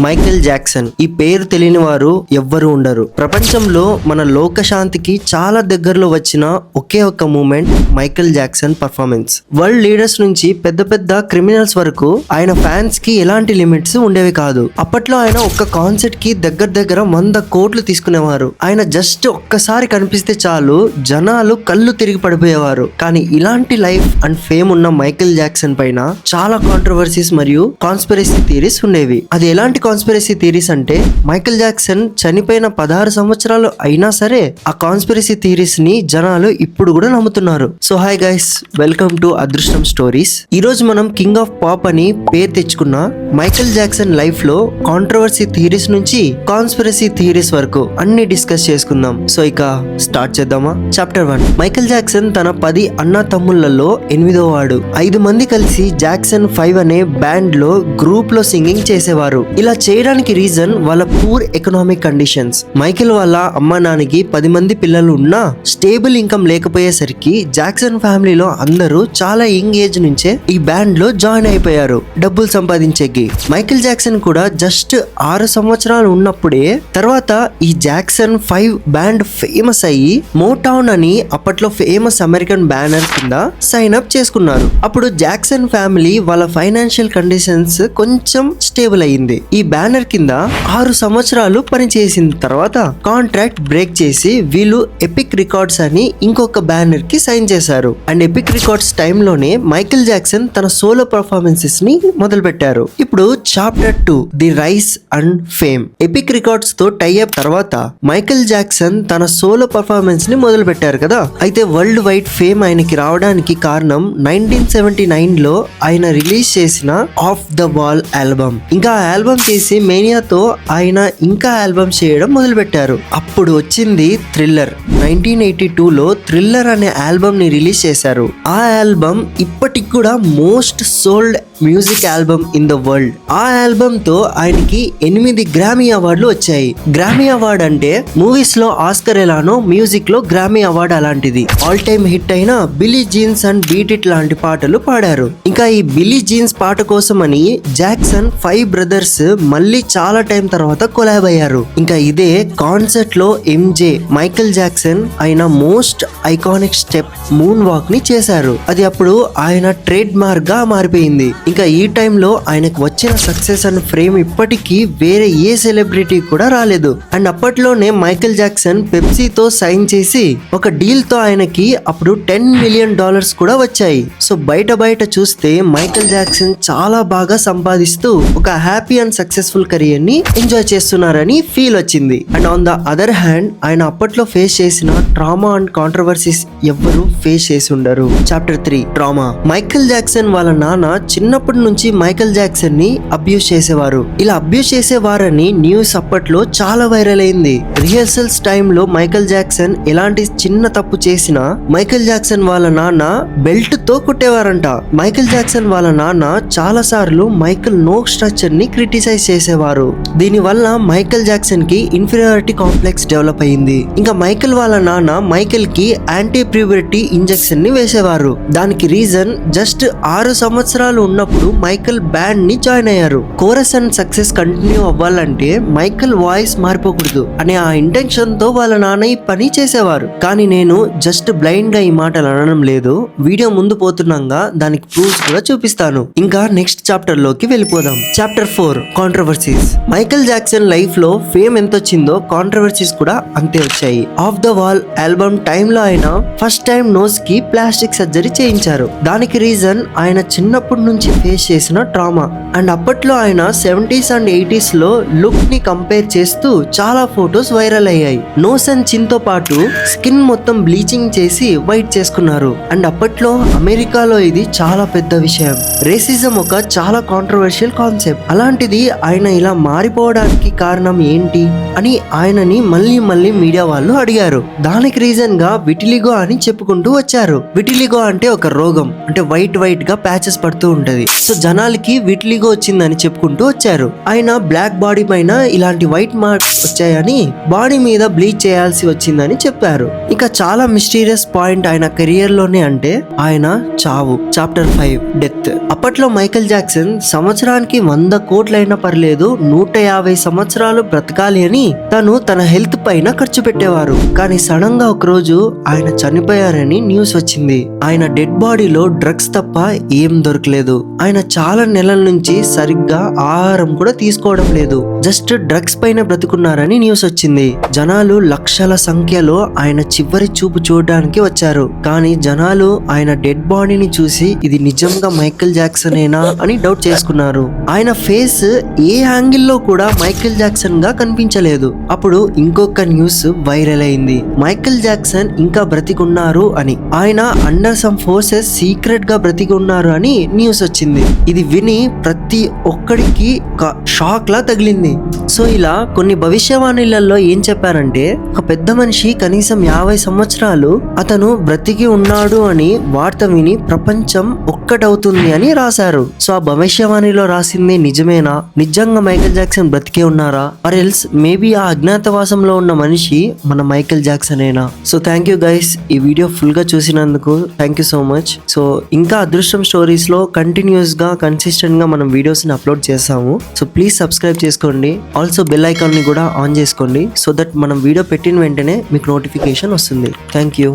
Michael Jackson. ఈ పేరు తెలియని వారు ఎవ్వరు ఉండరు. ప్రపంచంలో మన లోకశాంతికి చాలా దగ్గరలో వచ్చిన ఒకే ఒక్క moment Michael Jackson performance. World leaders నుంచి పెద్ద పెద్ద క్రిమినల్స్ వరకు ఆయన ఫ్యాన్స్కి ఎలాంటి లిమిట్స్ ఉండేవి కాదు. అప్పట్లో ఆయన ఒక్క కాన్సర్ట్కి దగ్గర దగ్గర వంద కోట్లు తీసుకునేవారు. ఆయన జస్ట్ ఒక్కసారి కనిపిస్తే చాలు జనాలు కళ్ళు తిరిగి పడిపోయేవారు. కానీ ఇలాంటి లైఫ్ అండ్ ఫేమ్ ఉన్న మైకేల్ జాక్సన్ పైన చాలా కాంట్రవర్సీస్ మరియు కాన్స్పిరసీ థీరీస్ ఉండేవి. అది ఎలాంటి కాన్స్పిరసీ థీరీస్ అంటే మైకేల్ జాక్సన్ చనిపోయిన పదహారు సంవత్సరాలు అయినా సరే ఆ కాన్స్పిరసీ థీరీస్ని జనాలు ఇప్పుడు కూడా నమ్ముతున్నారు. So hi guys welcome to Adrushtam stories ఈ రోజు మనం కింగ్ ఆఫ్ పాప్ అని పేరు తెచ్చుకున్న మైకేల్ జాక్సన్ లైఫ్లో కాంట్రవర్సీ థీరీస్ నుంచి కాన్స్పిరసీ థీరీస్ వరకు అన్ని డిస్కస్ చేసుకుందాం. సో ఇక స్టార్ట్ చేద్దామా? చాప్టర్ వన్ మైకేల్ జాక్సన్ తన పది అన్న తమ్ముళ్ళలో ఎనిమిదో వాడు. ఐదు మంది కలిసి జాక్సన్ ఫైవ్ అనే బ్యాండ్లో గ్రూప్లో సింగింగ్ చేసేవారు. ఇలా చేయడానికి రీజన్ వాళ్ళ పూర్ ఎకనామిక్ కండిషన్స్ మైకేల్ వాళ్ళ అమ్మ నాన్నకి పది మంది పిల్లలు ఉన్నా స్టేబుల్ ఇన్కమ్ లేకపోయేసరికి జాక్సన్ ఫ్యామిలీలో అందరూ చాలా యంగ్ ఏజ్ నుంచే ఈ బ్యాండ్లో జాయిన్ అయిపోయారు. డబ్బులు సంపాదించేకి మైకేల్ జాక్సన్ కూడా జస్ట్ ఆరు సంవత్సరాలు ఉన్నప్పుడే తర్వాత ఈ జాక్సన్ ఫైవ్ బ్యాండ్ ఫేమస్ అయ్యి మోటౌన్ అని అప్పట్లో ఫేమస్ అమెరికన్ బ్యానర్ కింద సైన్ అప్ చేసుకున్నారు. అప్పుడు జాక్సన్ ఫ్యామిలీ వాళ్ళ ఫైనాన్షియల్ కండిషన్స్ కొంచెం స్టేబుల్ అయ్యింది. ఈ బ్యానర్ కింద ఆరు సంవత్సరాలు పనిచేసిన తర్వాత కాంట్రాక్ట్ బ్రేక్ చేసి వీళ్ళు ఎపిక్ రికార్డ్స్ అని ఇంకొక బ్యానర్కి సైన్ చేశారు. అండ్ ఎపిక్ రికార్డ్స్ టైంలోనే మైకేల్ జాక్సన్ తన సోలో పర్ఫార్మెన్సెస్ని మొదలు పెట్టారు ఇప్పుడు chapter two the rise and fame epic రికార్డ్స్తో tie up తర్వాత మైకేల్ జాక్సన్ తన సోలో పర్ఫార్మెన్స్ని మొదలు పెట్టారు కదా? అయితే వరల్డ్ వైడ్ ఫేమ్ ఆయనకి రావడానికి కారణం నైన్టీన్ సెవెంటీ నైన్లో ఆయన రిలీజ్ చేసిన ఆఫ్ ద వాల్ ఆల్బమ్ ఇంకా ఆ ఆల్బమ్ చేసి మేనియాతో ఆయన ఇంకా ఆల్బమ్ చేయడం మొదలుపెట్టారు. అప్పుడు వచ్చింది థ్రిల్లర్. నైన్టీన్ ఎయిటీ టూ లో థ్రిల్లర్ అనే ఆల్బమ్ని రిలీజ్ చేశారు. ఆ ఆల్బమ్ ఇప్పటికి కూడా most sold music album in the world. ఆ ఆల్బమ్తో ఆయనకి ఎనిమిది గ్రామీ అవార్డులు వచ్చాయి. గ్రామీ అవార్డ్ అంటే మూవీస్లో ఆస్కర్ ఎలానో మ్యూజిక్లో గ్రామీ అవార్డ్ అలాంటిది. ఆల్ టైమ్ హిట్ అయిన Billie Jean and Beat It లాంటి పాటలు పాడారు. ఇంకా ఈ బిలీ జీన్స్ పాట కోసమని జాక్సన్ ఫైవ్ బ్రదర్స్ మళ్ళీ చాలా టైం తర్వాత కొలాబ్ అయ్యారు. ఇంకా ఇదే కాన్సర్ట్లో ఎంజే మైకేల్ జాక్సన్ ఆయన మోస్ట్ ఐకానిక్ స్టెప్ మూన్ వాక్ని చేశారు. అది అప్పుడు ఆయన ట్రేడ్ మార్క్గా మారిపోయింది. ఇంకా ఈ టైంలో ఆయనకు వచ్చిన సక్సెస్ అండ్ ఫ్రేమ్ ఇప్పటికీ వేరే ఏ సెలబ్రిటీ కూడా రాలేదు. అండ్ అప్పట్లోనే మైకేల్ జాక్సన్ పెప్సీతో సైన్ చేసి ఒక డీల్తో ఆయనకి అప్పుడు టెన్ మిలియన్ డాలర్స్ కూడా వచ్చాయి. సో బయట బయట చూస్తే మైకేల్ జాక్సన్ చాలా బాగా సంపాదిస్తూ ఒక హ్యాపీ అండ్ సక్సెస్ సక్సెస్ఫుల్ కెరియర్ని ఎంజాయ్ చేస్తున్నారని ఫీల్ వచ్చింది. And on the other hand ఆయన అప్పట్లో ఫేస్ చేసిన ట్రామా అండ్ కాంట్రవర్సీస్ ఎవ్వరూ ఫేస్ చేసి ఉండరు. Chapter three trauma Michael Jackson వాళ్ళ నాన్న చిన్నప్పటి నుంచి మైకేల్ జాక్సన్ని అబ్యూస్ చేసేవారు. ఇలా అబ్యూస్ చేసేవారని న్యూస్ అప్పట్లో చాలా వైరల్ అయింది. రిహర్సల్స్ టైంలో మైకేల్ జాక్సన్ ఎలాంటి చిన్న తప్పు చేసినా మైకేల్ జాక్సన్ వాళ్ళ నాన్న బెల్ట్తో కొట్టేవారంట. మైకేల్ జాక్సన్ వాళ్ళ నాన్న చాలా సార్లు మైకేల్ నో స్ట్రక్చర్ని క్రిటిసైజ్ చేసేవారు. దీని వల్ల మైకేల్ జాక్సన్కి ఇన్ఫీరియారిటీ కాంప్లెక్స్ డెవలప్ అయింది. ఇంకా మైకేల్ వాళ్ళ నాన్న మైకేల్కి యాంటీ ప్యూబరిటీ ఇంజెక్షన్ని వేసేవారు. దానికి రీజన్ జస్ట్ ఆరు సంవత్సరాలు ఉన్నప్పుడు మైకేల్ బ్యాండ్ని జాయిన్ అయ్యారు. కోరస్ అండ్ సక్సెస్ కంటిన్యూ అవ్వాలంటే మైకేల్ వాయిస్ మారిపోకూడదు అనే ఆ ఇంటెన్షన్తో వాళ్ళ నాన్న ఈ పని చేసేవారు. కానీ నేను జస్ట్ బ్లైండ్గా ఈ మాటలు అనడం లేదు. వీడియో ముందు పోతున్నాగా దానికి ప్రూఫ్స్ కూడా చూపిస్తాను. ఇంకా నెక్స్ట్ చాప్టర్లోకి వెళ్ళిపోదాం. Chapter four con controversies Michael Jackson లైఫ్లో ఫేమ్ ఎంత వచ్చిందో కాంట్రవర్సీస్ కూడా అంతే వచ్చాయి. ఆఫ్ ద వాల్ ఆల్బమ్ టైమ్లో ఆయన ఫస్ట్ టైం నోస్కి ప్లాస్టిక్ సర్జరీ చేయించారు. దానికి రీజన్ ఆయన చిన్నప్పటి నుంచి ఫేస్ చేసిన ట్రామా అండ్ అప్పట్లో ఆయన సెవెంటీస్ అండ్ ఎయిటీస్లో లుక్ని కంపేర్ చేస్తూ చాలా ఫొటోస్ వైరల్ అయ్యాయి. నోస్ అండ్ చిన్తో పాటు స్కిన్ మొత్తం బ్లీచింగ్ చేసి వైట్ చేసుకున్నారు. అండ్ అప్పట్లో అమెరికాలో ఇది చాలా పెద్ద విషయం. రేసిజం ఒక చాలా కాంట్రవర్షియల్ కాన్సెప్ట్ అలాంటిది ఆయన ఇలా మారిపోవడానికి కారణం ఏంటి అని ఆయనని మళ్ళీ మళ్ళీ మీడియా వాళ్ళు అడిగారు. దానికి రీజన్గా విటిలిగో అని చెప్పుకుంటూ వచ్చారు. విటిలిగో అంటే ఒక రోగం అంటే వైట్ వైట్గా ప్యాచెస్ పడుతూ ఉంటది. సో జనాలకి విటిలిగో వచ్చిందని చెప్పుకుంటూ వచ్చారు. ఆయన బ్లాక్ బాడీ పైన ఇలాంటి వైట్ మార్క్స్ వచ్చాయని బాడీ మీద బ్లీచ్ చేయాల్సి వచ్చిందని చెప్పారు. ఇక చాలా మిస్టీరియస్ పాయింట్ ఆయన కెరియర్లోనే అంటే ఆయన చావు. Chapter five death. అప్పట్లో మైకేల్ జాక్సన్ సంవత్సరానికి వంద కోట్లైన పర్లేదు నూట యాభై సంవత్సరాలు బ్రతకాలి అని తను తన హెల్త్ పైన ఖర్చు పెట్టేవారు. కానీ సడన్గా ఒక రోజు ఆయన చనిపోయారని న్యూస్ వచ్చింది. ఆయన డెడ్ బాడీలో డ్రగ్స్ తప్ప ఏం దొరకలేదు. ఆయన చాలా నెలల నుంచి సరిగ్గా ఆహారం కూడా తీసుకోవడం లేదు. జస్ట్ డ్రగ్స్ పైన బ్రతుకున్నారని న్యూస్ వచ్చింది. జనాలు లక్షల సంఖ్యలో ఆయన చివరి చూపు చూడడానికి వచ్చారు. కానీ జనాలు ఆయన డెడ్ బాడీని చూసి ఇది నిజంగా మైకేల్ జాక్సనేనా అని డౌట్ చేసుకున్నారు. ఆయన ఫేస్ ఏ యాంగిల్లో కూడా మైకేల్ జాక్సన్గా కనిపించలేదు. అప్పుడు ఇంకొక న్యూస్ వైరల్ అయింది. మైకేల్ జాక్సన్ ఇంకా బ్రతికున్నారు అని. ఆయన అండర్ సమ్ ఫోర్సెస్ సీక్రెట్గా బ్రతికి ఉన్నారు అని న్యూస్ వచ్చింది. ఇది విని ప్రతి ఒక్కడికి ఒక షాక్ లా తగిలింది. సో ఇలా కొన్ని భవిష్యవాణిలలో ఏం చెప్పారంటే ఒక పెద్ద మనిషి కనీసం యాభై సంవత్సరాలు అతను బ్రతికి ఉన్నాడు అని వార్త విని ప్రపంచం ఒక్కటవుతుంది అని రాశారు. సో ఆ భవిష్యవాణిలో రాసింది నిజమేనా? నిజంగా మైకేల్ జాక్సన్ బ్రతికే ఉన్నారా? ఆర్ ఎల్స్ మేబీ ఆ అజ్ఞాతవాసంలో ఉన్న మనిషి మన మైకేల్ అయినా సో థ్యాంక్ యూ గైస్ ఈ వీడియో ఫుల్గా చూసినందుకు thank you so much so ఇంకా అదృష్టం స్టోరీస్లో కంటిన్యూస్గా కన్సిస్టెంట్గా మనం వీడియోస్ని అప్లోడ్ చేస్తాము. సో ప్లీజ్ సబ్స్క్రైబ్ చేసుకోండి. ఆల్సో బెల్ ఐకాన్ని కూడా ఆన్ చేసుకోండి. సో దట్ మనం వీడియో పెట్టిన వెంటనే మీకు నోటిఫికేషన్ వస్తుంది. Thank you